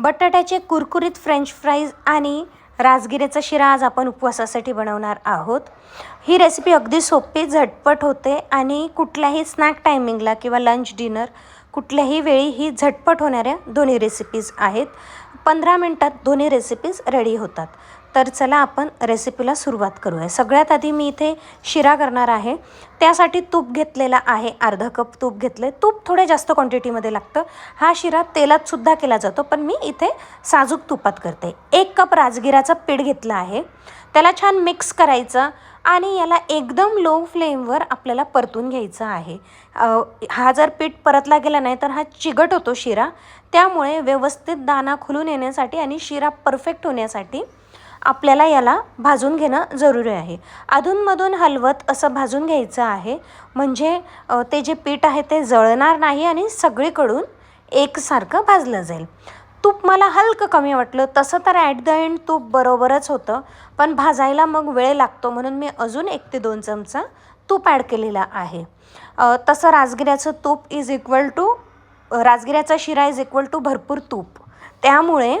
बटाट्याचे कुरकुरीत French fries आणि राजगिऱ्याचा शिरा आज आपण उपवासासाठी बनवणार आहोत. ही रेसिपी अगदी सोपी झटपट होते आणि कुठल्याही स्नॅक टायमिंगला किंवा लंच डिनर कुठल्याही वेळी ही झटपट होणाऱ्या दोन्ही रेसिपीज आहेत. पंधरा मिनटात दोन्ही रेसिपीज रेडी होतात. तर चला आपण रेसिपीला सुरुवात करूया. सगळ्यात आधी मी इथे शिरा करणार आहे. त्यासाठी तूप घेतलेला आहे. अर्धा कप तूप घेतले तूप थोड्या जास्त क्वांटिटीमध्ये लागतं. हा शिरा तेलातसुद्धा केला जातो पण मी इथे साजूक तुपात करते. एक कप राजगिराचं पीठ घेतलं आहे. त्याला छान मिक्स करायचं आणि याला एकदम लो फ्लेमवर आपल्याला परतून घ्यायचं आहे. हा जर पीठ परतला गेला नाही तर हा चिगट होतो शिरा. त्यामुळे व्यवस्थित दाणा खुलून येण्यासाठी आणि शिरा परफेक्ट होण्यासाठी आपल्याला याला भाजून घेणं जरुरी आहे. अधूनमधून हलवत असं भाजून घ्यायचं आहे. म्हणजे ते जे पीठ आहे ते जळणार नाही आणि सगळीकडून एकसारखं भाजलं जाईल. तूप मला हलकं कमी वाटलं. तसं तर ॲट द एंड तूप बरोबरच होतं. पण भाजायला मग वेळ लागतो म्हणून मी अजून एक ते दोन चमचा तूप ॲड केलेला आहे. तसं राजगिऱ्याचं तूप इज इक्वल टू राजगिऱ्याचा शिरा इज इक्वल टू भरपूर तूप. त्यामुळे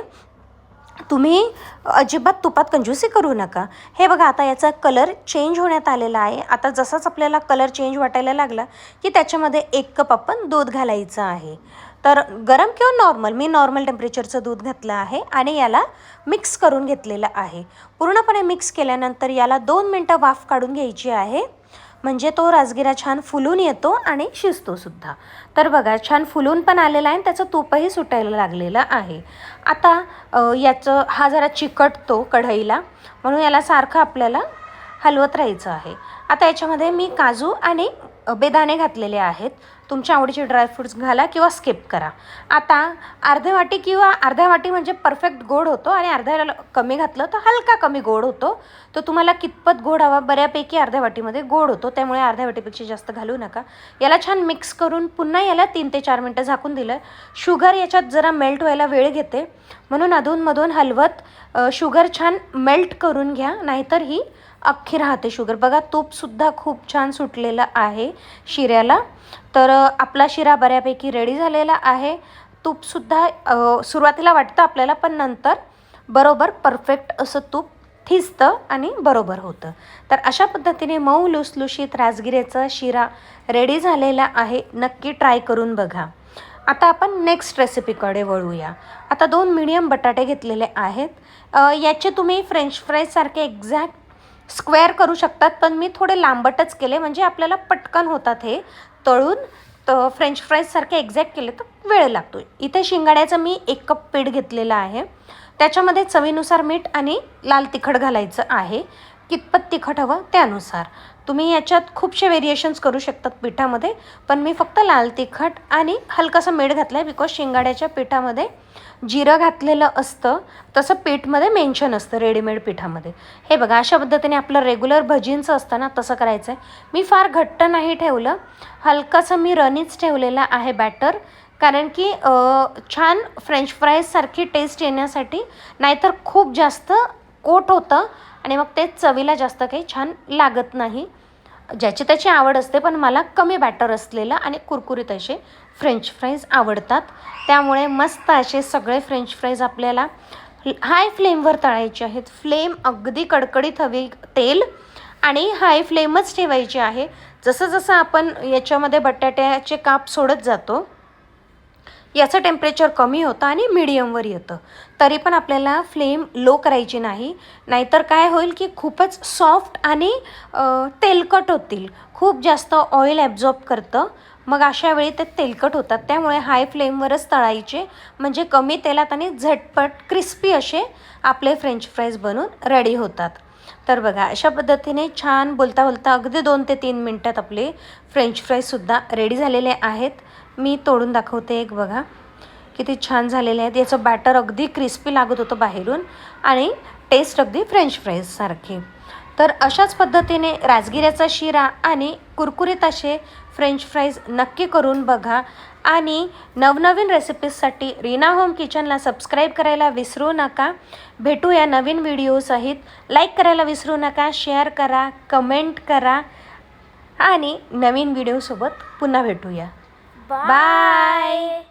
तुम्ही अजिबात तुपात कंजूसी करू नका. हे बघा आता याचा कलर चेंज होण्यात आलेला आहे. आता जसाच आपल्याला कलर चेंज वाटायला लागला की त्याच्यामध्ये एक कप आपण दूध घालायचं आहे. तर गरम किंवा नॉर्मल मी नॉर्मल टेम्परेचरचं दूध घातलं आहे आणि याला मिक्स करून घेतलेलं आहे. पूर्णपणे मिक्स केल्यानंतर याला दोन मिनटं वाफ काढून घ्यायची आहे. म्हणजे तो राजगिरा छान फुलून येतो आणि शिजतोसुद्धा तर बघा छान फुलून पण आलेला आहे आणि त्याचं तूपही सुटायला लागलेलं आहे. आता याचं हा जरा चिकटतो कढईला म्हणून याला सारखं आपल्याला हलवत राहायचं आहे. आता याच्यामध्ये मी काजू आणि बेदाणे घातलेले आहेत. तुमच्या आवडीचे ड्रायफ्रूट्स घाला किंवा स्किप करा. आता अर्ध्या वाटी किंवा अर्ध्या वाटी म्हणजे परफेक्ट गोड होतो आणि अर्ध्या कमी घातलं तर हलका कमी गोड होतो. तर तुम्हाला कितपत गोड हवा बऱ्यापैकी अर्ध्या वाटीमध्ये गोड होतो. त्यामुळे अर्ध्या वाटीपेक्षा जास्त घालू नका. याला छान मिक्स करून पुन्हा याला तीन ते चार मिनटं झाकून दिलं. शुगर याच्यात जरा मेल्ट व्हायला वेळ घेते. म्हणून अधूनमधून हलवत शुगर छान मेल्ट करून घ्या. नाहीतर ही अख्खी राहते शुगर. बघा तूपसुद्धा खूप छान सुटलेलं आहे शिऱ्याला. तर आपला शिरा बऱ्यापैकी रेडी झालेला आहे. तूपसुद्धा सुरुवातीला वाटतं आपल्याला पण नंतर बरोबर परफेक्ट असं तूप थिजतं आणि बरोबर होतं. तर अशा पद्धतीने मऊ लुसलुशीत राजगिऱ्याचा शिरा रेडी झालेला आहे. नक्की ट्राय करून बघा. आता आपण नेक्स्ट रेसिपीकडे वळूया. आता दोन मिडियम बटाटे घेतलेले आहेत. याचे तुम्ही फ्रेंच फ्राईजसारखे एक्झॅक्ट स्क्वेअर करू शकतात पण मी थोडे लांबटच केले. म्हणजे आपल्याला पटकन होतात हे. तळून तर फ्रेंच फ्राईजसारखे एक्झॅक्ट केले तर वेळ लागतो इथे शिंगाड्याचं मी एक कप पीठ घेतलेलं आहे. त्याच्यामध्ये चवीनुसार मीठ आणि लाल तिखट घालायचं आहे. कितपत तिखट हवं त्यानुसार. तुम्ही याच्यात खूपशे व्हेरिएशन्स करू शकतात पिठामध्ये पण मी फक्त लाल तिखट आणि हलकासा मीठ घातलं आहे बिकॉज शिंगाड्याच्या पिठामध्ये जिरं घातलेलं असतं तसं पीठमध्ये मेन्शन असतं रेडीमेड पिठामध्ये. हे बघा अशा पद्धतीने आपलं रेग्युलर भजींचं असतं ना तसं करायचं आहे मी फार घट्ट नाही ठेवलं हलकासं मी रनीच ठेवलेलं आहे बॅटर कारण की छान फ्रेंच फ्राईजसारखी टेस्ट येण्यासाठी नाहीतर खूप जास्त कोट होतं आणि मग ते चवीला जास्त काही छान लागत नाही. ज्याची त्याची आवड असते पण मला कमी बॅटर असलेलं आणि कुरकुरीत असे फ्रेंच फ्राईज आवडतात. त्यामुळे मस्त असे सगळे फ्रेंच फ्राईज आपल्याला हाय फ्लेमवर तळायचे आहेत. फ्लेम अगदी कडकडीत हवी तेल आणि हाय फ्लेमच ठेवायची आहे. जसं जसं आपण याच्यामध्ये बटाट्याचे काप सोडत जातो याचं टेम्परेचर कमी होतं आणि मिडियमवर येतं. तरी पण आपल्याला फ्लेम लो करायची नाही. नाहीतर काय होईल की खूपच सॉफ्ट आणि तेलकट होतील. खूप जास्त ऑइल ॲब्झॉर्ब करतं. मग अशा वेळी ते तेलकट होतात. त्यामुळे हाय फ्लेमवरच तळायचे. म्हणजे कमी तेलात आणि झटपट क्रिस्पी असे आपले फ्रेंच फ्राईज बनून रेडी होतात. तर बघा अशा पद्धतीने छान बोलता बोलता अगदी दोन ते तीन मिनटात आपले फ्रेंच फ्राईजसुद्धा रेडी झालेले आहेत. मी तोडून दाखवते एक बघा किती छान झालेले आहेत. याचं बॅटर अगदी क्रिस्पी लागत होतं बाहेरून आणि टेस्ट अगदी फ्रेंच फ्राईजसारखी तर अशाच पद्धतीने राजगिऱ्याचा शिरा आणि कुरकुरीत असे फ्रेंच फ्राईज नक्की करून बघा. आणि नवनवीन रेसिपीजसाठी रीना होम किचनला सबस्क्राईब करायला विसरू नका. भेटूया नवीन व्हिडिओसहित लाईक करायला विसरू नका शेअर करा कमेंट करा. आणि नवीन व्हिडिओसोबत पुन्हा भेटूया. बाय